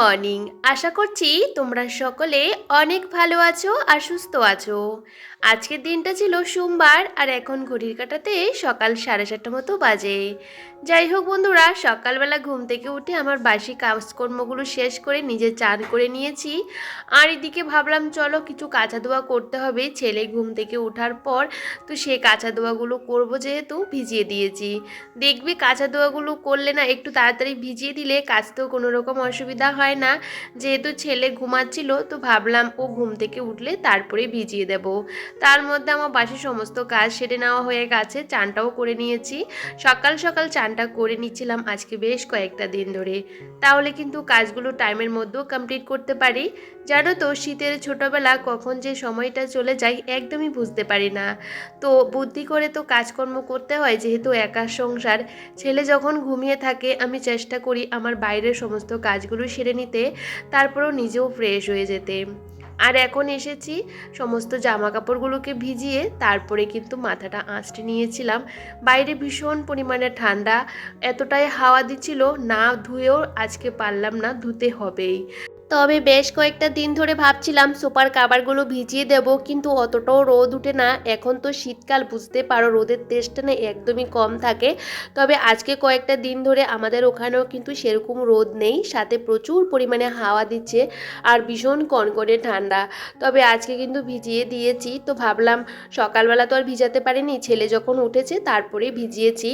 Morning. আশা করছি তোমরা সকলে অনেক ভালো আছো আর সুস্থ আছো। আজকের দিনটা ছিল সোমবার আর এখন ঘড়ির কাটাতে সকাল সাড়ে চারটা মতো বাজে। যাই হোক বন্ধুরা, সকালবেলা ঘুম থেকে উঠে আমার বাসি কাজকর্মগুলো শেষ করে নিজে চান করে নিয়েছি। আর এদিকে ভাবলাম, চলো কিছু কাঁচা ধোয়া করতে হবে। ছেলে ঘুম থেকে ওঠার পর তো সেই কাঁচা ধোয়াগুলো করব যেহেতু, ভিজিয়ে দিয়েছি। দেখবি কাঁচা ধোয়াগুলো করলে না একটু তাড়াতাড়ি ভিজিয়ে দিলে কাচতেও কোনো রকম অসুবিধা হয় না। যেহেতু ছেলে ঘুমাচ্ছিল, তো ভাবলাম ও ঘুম থেকে উঠলে তারপরে ভিজিয়ে দেব। তার মধ্যে আমার বাসি সমস্ত কাজ সেরে নেওয়া হয়ে গেছে, চানটাও করে নিয়েছি। সকাল সকাল চানটা করে নিচ্ছিলাম আজকে বেশ কয়েকটা দিন ধরে। তাহলে কিন্তু কাজগুলো টাইমের মধ্যেও কমপ্লিট করতে পারি। জানো তো, শীতের ছোটোবেলা কখন যে সময়টা চলে যায় একদমই বুঝতে পারি না। তো বুদ্ধি করে তো কাজকর্ম করতে হয়, যেহেতু একা সংসার। ছেলে যখন ঘুমিয়ে থাকে, আমি চেষ্টা করি আমার বাইরের সমস্ত কাজগুলো সেরে নিতে, তারপরেও নিজেও ফ্রেশ হয়ে যেতে। আর এখন এসেছি সমস্ত জামা কাপড়গুলোকে ভিজিয়ে, তারপরে কিন্তু মাথাটা আঁচড়ে নিয়েছিলাম। বাইরে ভীষণ পরিমাণে ঠান্ডা, এতটাই হাওয়া দিচ্ছিল, না ধুয়েও আজকে পারলাম না, ধুতে হবেই। তবে বেশ কয়েকটা দিন ধরে ভাবছিলাম সুপার কাবারগুলো ভিজিয়ে দেব, কিন্তু অতটাও রোদ উঠে না। এখন তো শীতকাল, বুঝতে পারো, রোদের তেজটা না একদমই কম থাকে। তবে আজকে কয়েকটা দিন ধরে আমাদের ওখানেও কিন্তু সেরকম রোদ নেই, সাথে প্রচুর পরিমাণে হাওয়া দিচ্ছে আর ভীষণ কনকনে ঠান্ডা। তবে আজকে কিন্তু ভিজিয়ে দিয়েছি, তো ভাবলাম সকালবেলা তো আর ভিজাতে পারিনি, ছেলে যখন উঠেছে তারপরে ভিজিয়েছি।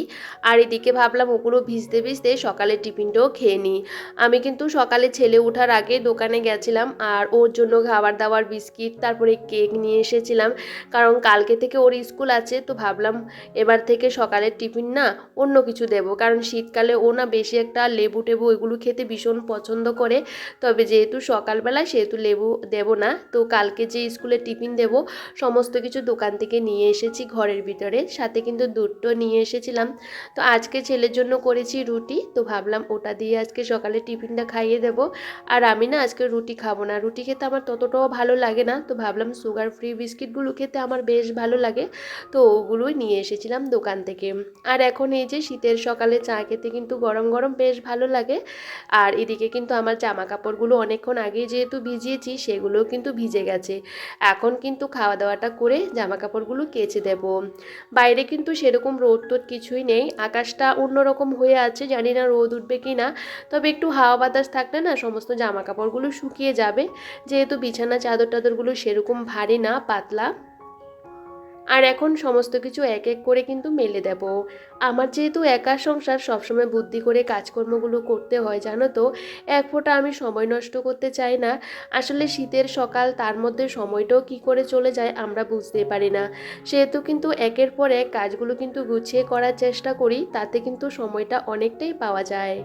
আর এদিকে ভাবলাম ওগুলো ভিজতে ভিজতে সকালের টিফিনটাও খেয়ে নিই। আমি কিন্তু সকালে ছেলে ওঠার আগে দোকানে গেছিলাম আর ওর জন্য খাবার দাবার বিস্কিট, তারপরে কেক নিয়ে এসেছিলাম। কারণ কালকে থেকে ওর স্কুল আছে, তো ভাবলাম এবার থেকে সকালের টিফিন না অন্য কিছু দেব। কারণ শীতকালে ও না বেশি একটা লেবু টেবু এগুলো খেতে ভীষণ পছন্দ করে। তবে যেহেতু সকালবেলা, সেহেতু লেবু দেব না। তো কালকে যে স্কুলে টিফিন দেব, সমস্ত কিছু দোকান থেকে নিয়ে এসেছি ঘরের ভিতরে। সাথে কিন্তু দুধটো নিয়ে এসেছিলাম। তো আজকে ছেলের জন্য করেছি রুটি। তো ভাবলাম ওটা দিয়ে আজকে সকালে টিফিনটা খাইয়ে দেব। আর আমি না আজকে রুটি খাব না। রুটি খেতে আমার ততটাও ভালো লাগে না। তো ভাবলাম সুগার ফ্রি বিস্কিটগুলো খেতে আমার বেশ ভালো লাগে। তো ওগুলোই নিয়ে এসেছিলাম দোকান থেকে। আর এখন এই যে শীতের সকালে চা খেতে কিন্তু গরম গরম বেশ ভালো লাগে। আর এদিকে কিন্তু আমার জামা কাপড়গুলো অনেকক্ষণ আগে যেহেতু ভিজিয়েছি, সেগুলোও কিন্তু ভিজে গেছে। এখন কিন্তু খাওয়া দাওয়াটা করে জামা কাপড়গুলো কেচে দেব। বাইরে কিন্তু সেরকম রোদ টোদ কিছুই নেই। আকাশটা অন্যরকম হয়ে আছে। জানি না রোদ উঠবে কি না তবে একটু হাওয়া বাতাস থাকলে না, সমস্ত জামা কাপড়গুলো শুকিয়ে যাবে। যেহেতু বিছানা চাদর টাদরগুলো সেরকম ভারী না, পাতলা। আর এখন সমস্ত কিছু এক এক করে কিন্তু মেলে দেব। আমার যেহেতু একা সংসার, সবসময় বুদ্ধি করে কাজকর্মগুলো করতে হয়, জানো তো? এক ফোঁটা আমি সময় নষ্ট করতে চাই না। আসলে শীতের সকাল, তার মধ্যে সময়টাও কি করে চলে যায় আমরা বুঝতে পারি না। সেহেতু কিন্তু একের পর এক কাজগুলো কিন্তু গুছিয়ে করার চেষ্টা করি, তাতে কিন্তু সময়টা অনেকটাই পাওয়া যায়।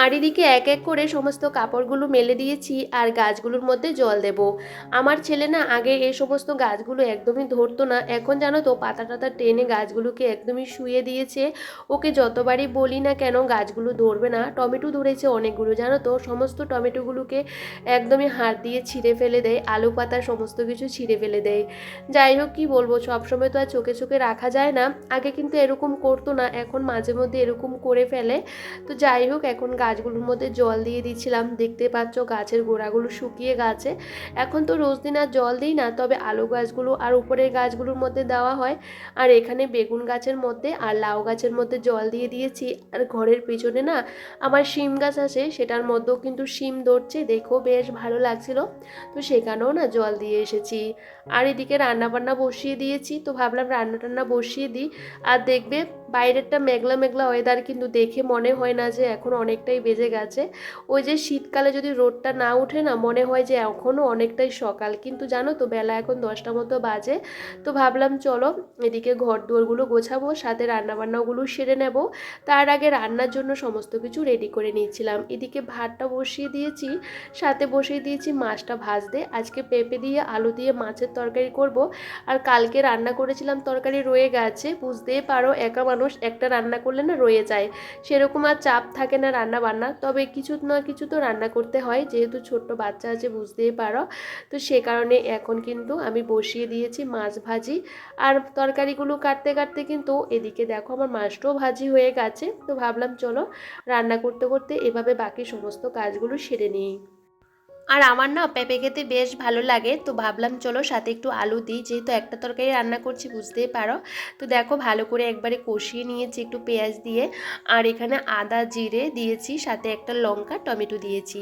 আর এদিকে এক এক করে সমস্ত কাপড়গুলো মেলে দিয়েছি আর গাছগুলোর মধ্যে জল দেব। আমার ছেলে না আগে এই সমস্ত গাছগুলো একদমই ধরতো না, এখন জানো তো পাতা টাতা টেনে গাছগুলোকে একদমই শুয়ে দিয়েছে। ওকে যতবারই বলি না কেন গাছগুলো ধরবে না, টমেটো ধরেছে অনেকগুলো, জানো তো? সমস্ত টমেটোগুলোকে একদমই হাত দিয়ে ছিঁড়ে ফেলে দেয়, আলু পাতা সমস্ত কিছু ছিঁড়ে ফেলে দেয়। যাই হোক, কী বলব, সবসময় তো আর চোখে চোখে রাখা যায় না। আগে কিন্তু এরকম করতো না, এখন মাঝে মধ্যে এরকম করে ফেলে। তো যাই হোক, এখন গাছগুলোর মধ্যে জল দিয়ে দিচ্ছিলাম। দেখতে পাচ্ছ গাছের গোড়াগুলো শুকিয়ে গেছে। এখন তো রোজ দিন আর জল দিই না, তবে আলু গাছগুলো আর উপরের গাছগুলোর মধ্যে দেওয়া হয়। আর এখানে বেগুন গাছের মধ্যে আর লাউ গাছের মধ্যে জল দিয়ে দিয়েছি। আর ঘরের পিছনে না আমার শিম গাছ আছে, সেটার মধ্যেও কিন্তু শিম ধরছে। দেখো বেশ ভালো লাগছিল। তো সেখানেও না জল দিয়ে এসেছি। আর এদিকে রান্না বান্না বসিয়ে দিয়েছি, তো ভাবলাম রান্না টান্না বসিয়ে দিই। আর দেখবে বাইরেরটা মেঘলা মেঘলা ওয়েদার কিন্তু দেখে মনে হয় না যে এখন অনেকটাই বেজে গেছে। ওই যে শীতকালে যদি রোদটা না উঠে না, মনে হয় যে এখনও অনেকটাই সকাল। কিন্তু জানো তো বেলা এখন দশটা মতো বাজে। তো ভাবলাম চলো এদিকে ঘর দুয়ারগুলো গোছাবো, সাথে রান্নাবান্নাগুলো সেরে নেব। তার আগে রান্নার জন্য সমস্ত কিছু রেডি করে নিয়েছিলাম। এদিকে ভাতটা বসিয়ে দিয়েছি, সাথে বসিয়ে দিয়েছি মাছটা ভাজতে। আজকে পেঁপে দিয়ে, আলু দিয়ে মাছের তরকারি করব। আর কালকে রান্না করেছিলাম, তরকারি রয়ে গেছে। বুঝতেই পারো, একা মানুষ একটা রান্না করলে না রয়ে যায়। সেরকম আর চাপ থাকে না রান্না বান্না তবে কিছু না কিছু তো রান্না করতে হয়। যেহেতু ছোট্ট বাচ্চা আছে, বুঝতেই পারো। তো সে কারণে এখন কিন্তু আমি বসিয়ে দিয়েছি মাছ ভাজি। আর তরকারিগুলো কাটতে কাটতে কিন্তু এদিকে দেখো আমার মাছটাও ভাজি হয়ে গেছে। তো ভাবলাম চলো রান্না করতে করতে এভাবে বাকি সমস্ত কাজগুলো সেরে নিই। আর আমার না পেঁপে খেতে বেশ ভালো লাগে। তো ভাবলাম চলো সাথে একটু আলু দিই। যেহেতু একটা তরকারি রান্না করছি, বুঝতেই পারো। তো দেখো ভালো করে একবারে কষিয়ে নিয়েছি একটু পেঁয়াজ দিয়ে। আর এখানে আদা, জিরে দিয়েছি, সাথে একটা লঙ্কা, টমেটো দিয়েছি।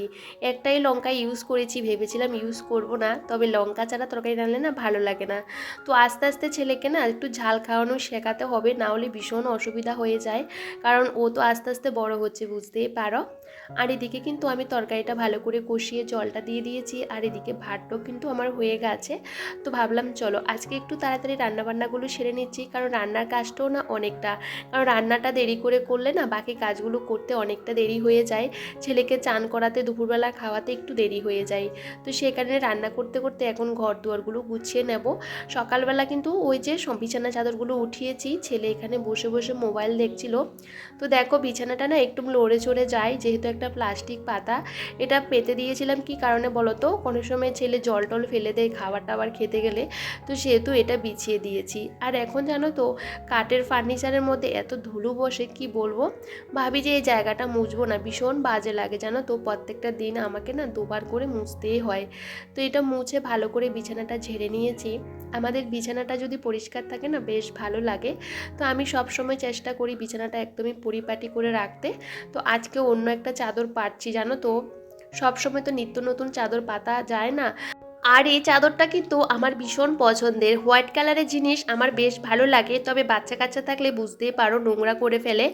একটাই লঙ্কা ইউজ করেছি, ভেবেছিলাম ইউজ করব না। তবে লঙ্কা ছাড়া তরকারি রান্নালে না ভালো লাগে না। তো আস্তে আস্তে ছেলেকে না একটু ঝাল খাওয়ানো শেখাতে হবে, না হলে ভীষণ অসুবিধা হয়ে যায়। কারণ ও তো আস্তে আস্তে বড় হচ্ছে, বুঝতেই পারো। আর এদিকে কিন্তু আমি তরকারিটা ভালো করে কষিয়ে জলটা দিয়ে দিয়েছি, আর এদিকে ভাতটাও কিন্তু আমার হয়ে গেছে। তো ভাবলাম চলো আজকে একটু তাড়াতাড়ি রান্নাবান্নাগুলো সেরে নিচ্ছি, কারণ রান্নার কাজটাও না অনেকটা, কারণ রান্নাটা দেরি করে করলে না বাকি কাজগুলো করতে অনেকটা দেরি হয়ে যায়। ছেলেকে চান করাতে দুপুরবেলা খাওয়াতে একটু দেরি হয়ে যায়। তো সেই কারণে রান্না করতে করতে এখন ঘর দুয়ারগুলো গুছিয়ে নেব। সকালবেলা কিন্তু ওই যে বিছানা চাদরগুলো উঠিয়েছি, ছেলে এখানে বসে বসে মোবাইল দেখছিল। তো দেখো বিছানাটা না একটু লড়ে চড়ে যায়, যেহেতু একটা প্লাস্টিক পাতা, এটা পেতে দিয়েছিলাম কি কারণে বলো তো কোনো সময় ছেলে জল টল ফেলে দেয় খাবার টাবার খেতে গেলে, তো সেহেতু এটা বিছিয়ে দিয়েছি। আর এখন জানো তো, কাঠের ফার্নিচারের মধ্যে এত ধুলো বসে, কি বলব? ভাবি যে এই জায়গাটা মুছবো না, ভীষণ বাজে লাগে জানো তো? প্রত্যেকটা দিন আমাকে না দুবার করে মুছতেই হয়। তো এটা মুছে ভালো করে বিছানাটা ঝেড়ে নিয়েছি। আমাদের বিছানাটা যদি পরিষ্কার থাকে না, বেশ ভালো লাগে। তো আমি সব সময় চেষ্টা করি বিছানাটা একদমই পরিপাটি করে রাখতে। তো আজকে অন্য একটা চাদর পাচ্ছি জানো তো? সবসময় তো নিত্য নতুন চাদর পাতা যায় না। আর এই চাদরটা কিন্তু আমার ভীষণ পছন্দের। হোয়াইট কালারের জিনিস আমার বেশ ভালো লাগে, তবে বাচ্চা কাচ্চা থাকলে বুঝতেই পারো নোংরা করে ফেলে।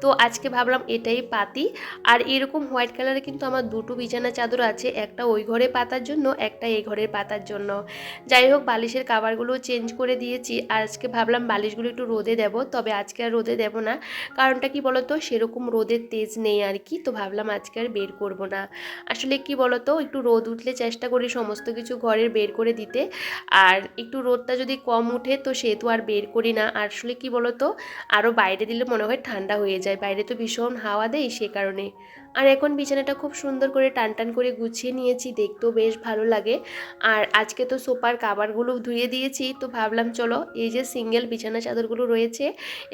তো আজকে ভাবলাম এটাই পাতি। আর এরকম হোয়াইট কালারের কিন্তু আমার দুটো বিছানা চাদর আছে, একটা ওই ঘরে পাতার জন্য, একটা এই ঘরের পাতার জন্য। যাই হোক, বালিশের কাভারগুলো চেঞ্জ করে দিয়েছি। আর আজকে ভাবলাম বালিশগুলো একটু রোদে দেব, তবে আজকে আর রোদে দেব না। কারণটা কি বলতো, সেরকম রোদের তেজ নেই আর কি, তো ভাবলাম আজকে আর বের করব না। আসলে কি বলতো, একটু রোদ উঠলে চেষ্টা করি সমস্ত কিছু ঘরের বের করে দিতে। আর একটু রোদটা যদি কম উঠে তো সেহেতু আর বের করি না। আর আসলে কি বলতো? আরও বাইরে দিলে মনে হয় ঠান্ডা হয়ে যায়। বাইরে তো ভীষণ হাওয়া দেয় সে কারণে। আর এখন বিছানাটা খুব সুন্দর করে টান টান করে গুছিয়ে নিয়েছি, দেখতেও বেশ ভালো লাগে। আর আজকে তো সোপার কাবারগুলো ধুয়ে দিয়েছি, তো ভাবলাম চলো এই যে সিঙ্গেল বিছানা চাদরগুলো রয়েছে,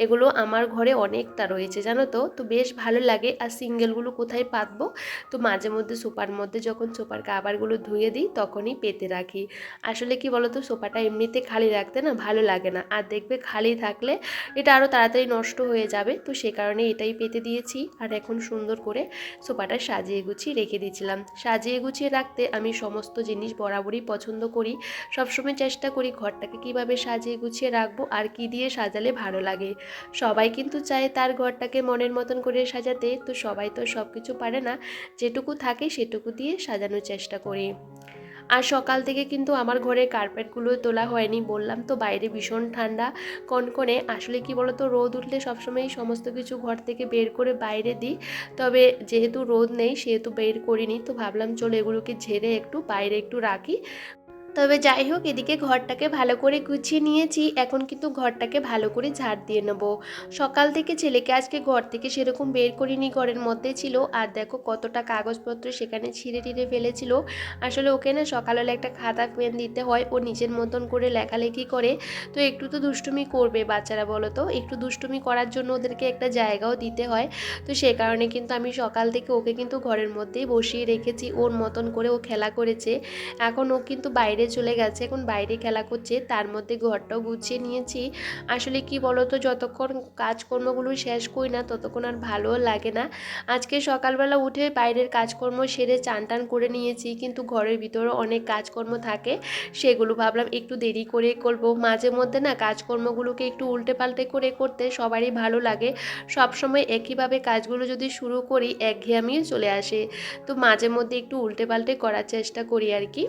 এগুলো আমার ঘরে অনেকটা রয়েছে, জানো তো? তো বেশ ভালো লাগে। আর সিঙ্গেলগুলো কোথায় পাতবো? তো মাঝে মধ্যে সোপার মধ্যে যখন সোপার কাবারগুলো ধুয়ে দিই, তখনই পেতে রাখি। আসলে কি বলতো সোপাটা এমনিতে খালি রাখতে না ভালো লাগে না। আর দেখবে খালি থাকলে এটা আরও তাড়াতাড়ি নষ্ট হয়ে যাবে, তো সে কারণে এটাই পেতে দিয়েছি। আর এখন সুন্দর করে সোফাটা সাজিয়ে গুছিয়ে রেখে দিয়েছিলাম। সাজিয়ে গুছিয়ে রাখতে আমি সমস্ত জিনিস বরাবরই পছন্দ করি। সবসময় চেষ্টা করি ঘরটাকে কীভাবে সাজিয়ে গুছিয়ে রাখব আর কি দিয়ে সাজালে ভালো লাগে। সবাই কিন্তু চায় তার ঘরটাকে মনের মতন করে সাজাতে, তো সবাই তো সব কিছু পারে না। যেটুকু থাকে সেটুকু দিয়ে সাজানোর চেষ্টা করি। আর সকাল থেকে কিন্তু আমার ঘরে কার্পেটগুলো তোলা হয়নি, বললাম তো বাইরে ভীষণ ঠান্ডা, কনকনে। আসলে কি বলতো, রোদ উঠলে সবসময় সমস্ত কিছু ঘর থেকে বের করে বাইরে দিই। তবে যেহেতু রোদ নেই, সেহেতু বের করিনি, তো ভাবলাম চলো এগুলোকে ঝেড়ে একটু বাইরে একটু রাখি। তবে যাই হোক, এদিকে ঘরটাকে ভালো করে গুছিয়ে নিয়েছি। এখন কিন্তু ঘরটাকে ভালো করে ঝাড় দিয়ে নেব। সকাল থেকে ছেলেকে আজকে ঘর থেকে সেরকম বের করিনি, ঘরের মধ্যে ছিল। আর দেখো কতটা কাগজপত্র সেখানে ছিঁড়ে টিড়ে ফেলেছিল। আসলে ওকে না সকালবেলা একটা খাতা পেন দিতে হয়। ও নিজের মতন করে লেখালেখি করে। তো একটু তো দুষ্টুমি করবে বাচ্চারা, বলো তো? একটু দুষ্টুমি করার জন্য ওদেরকে একটা জায়গাও দিতে হয়। তো সে কারণে কিন্তু আমি সকাল থেকে ওকে কিন্তু ঘরের মধ্যেই বসিয়ে রেখেছি। ওর মতন করে ও খেলা করেছে। এখন ও কিন্তু বাইরে চলে গেছে, এখন বাইরে খেলা করছে, তার মধ্যে ঘরটাও গুছিয়ে নিয়েছি। আসলে কি বলতো, যতক্ষণ কাজকর্মগুলো শেষ করি না, ততক্ষণ আর ভালো লাগে না। আজকে সকালবেলা উঠে বাইরের কাজকর্ম সেরে চান টান করে নিয়েছি, কিন্তু ঘরের ভিতরে অনেক কাজকর্ম থাকে, সেগুলো ভাবলাম একটু দেরি করে করব। মাঝে মধ্যে না কাজকর্মগুলোকে একটু উল্টে পাল্টে করে করতে সবারই ভালো লাগে। সব সময় একইভাবে কাজগুলো যদি শুরু করি একঘেয়ামিও চলে আসে। তো মাঝে মধ্যে একটু উল্টে পাল্টে করার চেষ্টা করি আর কি।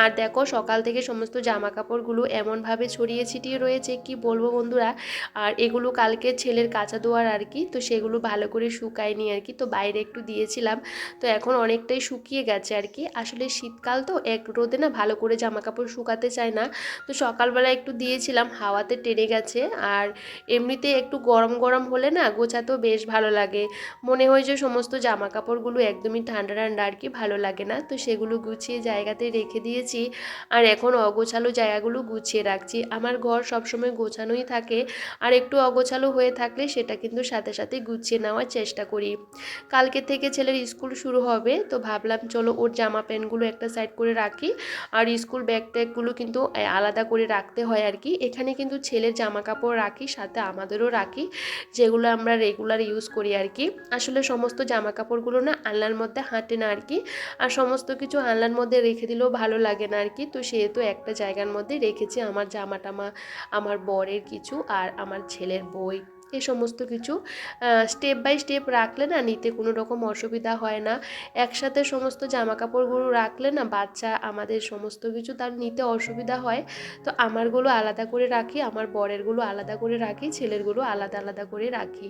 আর দেখো দেখো, সকাল থেকে সমস্ত জামা কাপড়গুলো এমনভাবে ছড়িয়ে ছিটিয়ে রয়েছে কি বলব বন্ধুরা? আর এগুলো কালকে ছেলের কাঁচা দোয়ার আর কি, তো সেগুলো ভালো করে শুকায়নি আর কি, তো বাইরে একটু দিয়েছিলাম। তো এখন অনেকটাই শুকিয়ে গেছে আর কি। আসলে শীতকাল তো, এক রোদে না ভালো করে জামা কাপড় শুকাতে চায় না। তো সকালবেলা একটু দিয়েছিলাম, হাওয়াতে টেনে গেছে। আর এমনিতে একটু গরম গরম হলে না গোছাতেও বেশ ভালো লাগে। মনে হয় যে সমস্ত জামা কাপড়গুলো একদমই ঠান্ডা ঠান্ডা আর কি, ভালো লাগে না। তো সেগুলো গুছিয়ে জায়গাতে রেখে দিয়েছি। আর এখন অগোছালো জায়গাগুলো গুছিয়ে রাখছি। আমার ঘর সবসময় গোছানোই থাকে আর একটু অগোছালো হয়ে থাকলে সেটা কিন্তু সাথে সাথে গুছিয়ে নেওয়ার চেষ্টা করি। কালকে থেকে ছেলের স্কুল শুরু হবে, তো ভাবলাম চলো ওর জামা প্যান্টগুলো একটা সাইড করে রাখি। আর স্কুল ব্যাগ ট্যাগগুলো কিন্তু আলাদা করে রাখতে হয় আর কি। এখানে কিন্তু ছেলের জামা কাপড় রাখি, সাথে আমাদেরও রাখি, যেগুলো আমরা রেগুলার ইউজ করি আর কি। আসলে সমস্ত জামা কাপড়গুলো না আনলার মধ্যে হাঁটে না আর কি। আর সমস্ত কিছু আনলার মধ্যে রেখে দিলেও ভালো লাগে না আর কি। তো সেহেতু একটা জায়গার মধ্যে রেখেছি আমার জামা টামা আমার বরের কিছু আর আমার ছেলের বই। এ সমস্ত কিছু স্টেপ বাই স্টেপ রাখলে না নিতে কোনো রকম অসুবিধা হয় না। একসাথে সমস্ত জামা কাপড়গুলো রাখলে না বাচ্চা আমাদের সমস্ত কিছু তার নিতে অসুবিধা হয়। তো আমারগুলো আলাদা করে রাখি, আমার বরেরগুলো আলাদা করে রাখি, ছেলেরগুলো আলাদা আলাদা করে রাখি।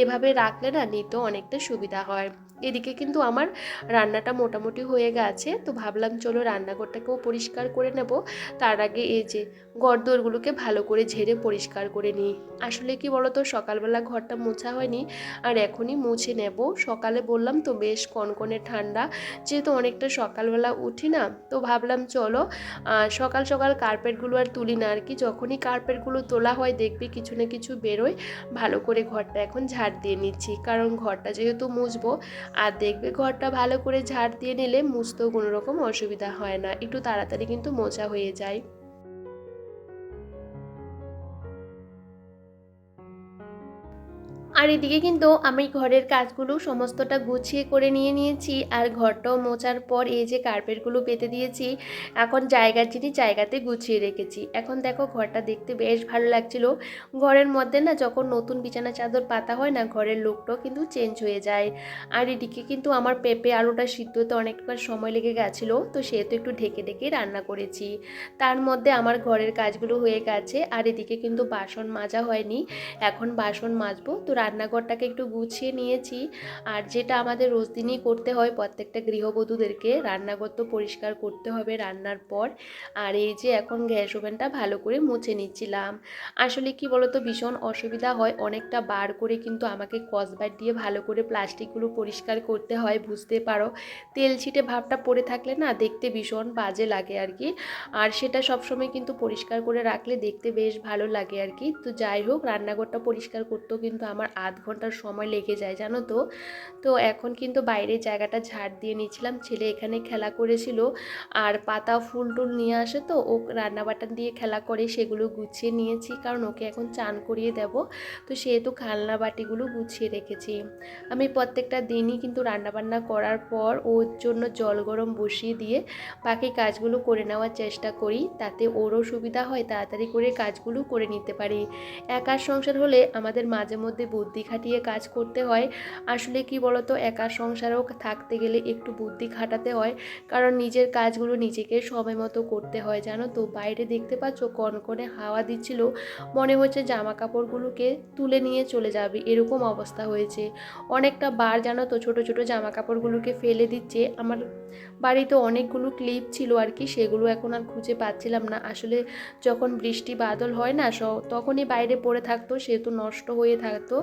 এভাবে রাখলে না নিতে অনেকটা সুবিধা হয়। এদিকে কিন্তু আমার রান্নাটা মোটামুটি হয়ে গেছে, তো ভাবলাম চলো রান্নাঘরটাকেও পরিষ্কার করে নেব। তার আগে এই যে গরদোরগুলোকে ভালো করে ঝেড়ে পরিষ্কার করে নিই। আসলে কি বলতো, সকালবেলা ঘরটা মোছা হয়নি, আর এখনই মুছে নেব। সকালে বললাম তো বেশ কনকনে ঠান্ডা, যেহেতু অনেকটা সকালবেলা উঠি না, তো ভাবলাম চলো সকাল সকাল কার্পেটগুলো আর তুলি না আর কি। যখনই কার্পেটগুলো তোলা হয় দেখবি কিছু না কিছু বেরোয়, ভালো করে ঘরটা এখন ঝাড় দিয়ে নিচ্ছি। কারণ ঘরটা যেহেতু মুছবো, আর দেখবে ঘরটা ভালো করে ঝাড় দিয়ে নিলে মুছতেও কোনো রকম অসুবিধা হয় না। একটু তাড়াতাড়ি কিন্তু মোছা হয়ে যায়। আর এদিকে কিন্তু আমি ঘরের কাজগুলো সমস্তটা গুছিয়ে করে নিয়ে নিয়েছি, আর ঘরটাও মোচার পর এই যে কার্পেটগুলো পেতে দিয়েছি, এখন জায়গার জিনিস জায়গাতে গুছিয়ে রেখেছি। এখন দেখো ঘরটা দেখতে বেশ ভালো লাগছিল। ঘরের মধ্যে না যখন নতুন বিছানা চাদর পাতা হয় না, ঘরের লোকটাও কিন্তু চেঞ্জ হয়ে যায়। আর এদিকে কিন্তু আমার পেঁপে আলুটা সিদ্ধ হতে অনেকটা সময় লেগে গেছিল, তো সেহেতু একটু ঢেকে ঢেকে রান্না করেছি। তার মধ্যে আমার ঘরের কাজগুলো হয়ে গেছে, আর এদিকে কিন্তু বাসন মাজা হয়নি, এখন বাসন মাজবো, তো রান্নাঘরটাকে একটু গুছিয়ে নিয়েছি। আর যেটা আমাদের রোজ দিনই করতে হয়, প্রত্যেকটা গৃহবধূদেরকে রান্নাঘর তো পরিষ্কার করতে হবে রান্নার পর। আর এই যে এখন গ্যাস ওভেনটা ভালো করে মুছে নিচ্ছিলাম। আসলে কি বলতো, ভীষণ অসুবিধা হয়, অনেকটা বার করে কিন্তু আমাকে কসবার দিয়ে ভালো করে প্লাস্টিকগুলো পরিষ্কার করতে হয়, বুঝতে পারো। তেল ছিটে ভাবটা পড়ে থাকলে না দেখতে ভীষণ বাজে লাগে আর কি। আর সেটা সবসময় কিন্তু পরিষ্কার করে রাখলে দেখতে বেশ ভালো লাগে আর কি। তো যাই হোক, রান্নাঘরটা পরিষ্কার করতেও কিন্তু আমার আধ ঘণ্টার সময় লেগে যায়, জানো তো? তো এখন কিন্তু বাইরের জায়গাটা ঝাড় দিয়ে নিয়েছিলাম। ছেলে এখানে খেলা করেছিল আর পাতা ফুল টুল নিয়ে আসে তো, ও রান্না বাটান দিয়ে খেলা করে, সেগুলো গুছিয়ে নিয়েছি কারণ ওকে এখন চান করিয়ে দেব। তো সেহেতু খালনা বাটিগুলো গুছিয়ে রেখেছি। আমি প্রত্যেকটা দিনই কিন্তু রান্নাবান্না করার পর ওর জন্য জল গরম বসিয়ে দিয়ে বাকি কাজগুলো করে নেওয়ার চেষ্টা করি, তাতে ওরও সুবিধা হয়, তাড়াতাড়ি করে কাজগুলো করে নিতে পারি। একার সংসার হলে আমাদের মাঝে মধ্যে বুদ্ধি খাটিয়ে কাজ করতে হয়। আসলে কি বলতো, একা সংসারেও থাকতে গেলে একটু বুদ্ধি খাটাতে হয়। কারণ নিজের কাজগুলো নিজেকে সময় মতো করতে হয়, জানো তো? বাইরে দেখতে পাচ্ছ, কনকনে হাওয়া দিচ্ছিল। মনে হচ্ছে জামা কাপড়গুলোকে তুলে নিয়ে চলে যাবে। এরকম অবস্থা হয়েছে। অনেকটা বার জানো তো, ছোটো ছোটো জামা কাপড়গুলোকে ফেলে দিচ্ছে। আমার বাড়িতে অনেকগুলো ক্লিপ ছিল আর কি, সেগুলো এখন আর খুঁজে পাচ্ছিলাম না। আসলে যখন বৃষ্টি বাদল হয় না তখনই বাইরে পড়ে থাকতো সেহেতু নষ্ট হয়ে থাকতো।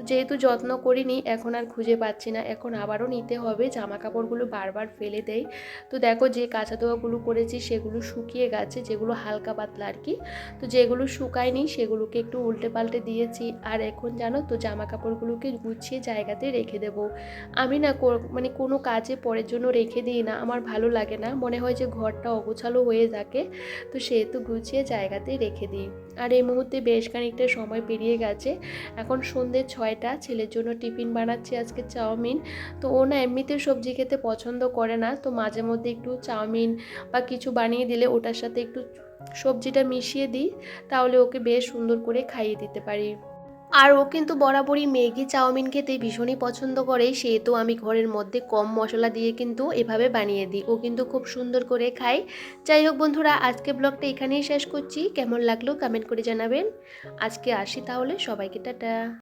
তো যেহেতু যত্ন করিনি, এখন আর খুঁজে পাচ্ছি না। এখন আবারও নিতে হবে জামা কাপড়গুলো বারবার ফেলে দেয় তো দেখো যে কাঁচা ধোয়াগুলো করেছি, সেগুলো শুকিয়ে গেছে, যেগুলো হালকা পাতলা আর কি। তো যেগুলো শুকায়নি, সেগুলোকে একটু উল্টে পাল্টে দিয়েছি। আর এখন জানো তো জামা কাপড়গুলোকে গুছিয়ে জায়গাতে রেখে দেব। আমি না মানে কোনো কাজে পরের জন্য রেখে দিই না, আমার ভালো লাগে না। মনে হয় যে ঘরটা অগোছালো হয়ে থাকে, তো সেহেতু গুছিয়ে জায়গাতে রেখে দিই। আর এই মুহূর্তে বেশ খানিকটা সময় পেরিয়ে গেছে। এখন সন্ধ্যে ছয়টা, ছেলের জন্য টিফিন বানাচ্ছি আজকে চাউমিন। তো ও না এমনিতে সবজি খেতে পছন্দ করে না, তো মাঝে মধ্যে একটু চাউমিন বা কিছু বানিয়ে দিলে ওটার সাথে একটু সবজিটা মিশিয়ে দিই, তাহলে ওকে বেশ সুন্দর করে খাইয়ে দিতে পারি। আর ও কিন্তু বরাবরই ম্যাগি, চাউমিন খেতে ভীষণই পছন্দ করে। সেহেতু আমি ঘরের মধ্যে কম মশলা দিয়ে কিন্তু এভাবে বানিয়ে দিই। ও কিন্তু খুব সুন্দর করে খায়। যাই হোক বন্ধুরা, আজকে ব্লগটা এখানেই শেষ করছি। কেমন লাগল কমেন্ট করে জানাবেন। আজকে আসি তাহলে। সবাইকে টাটা।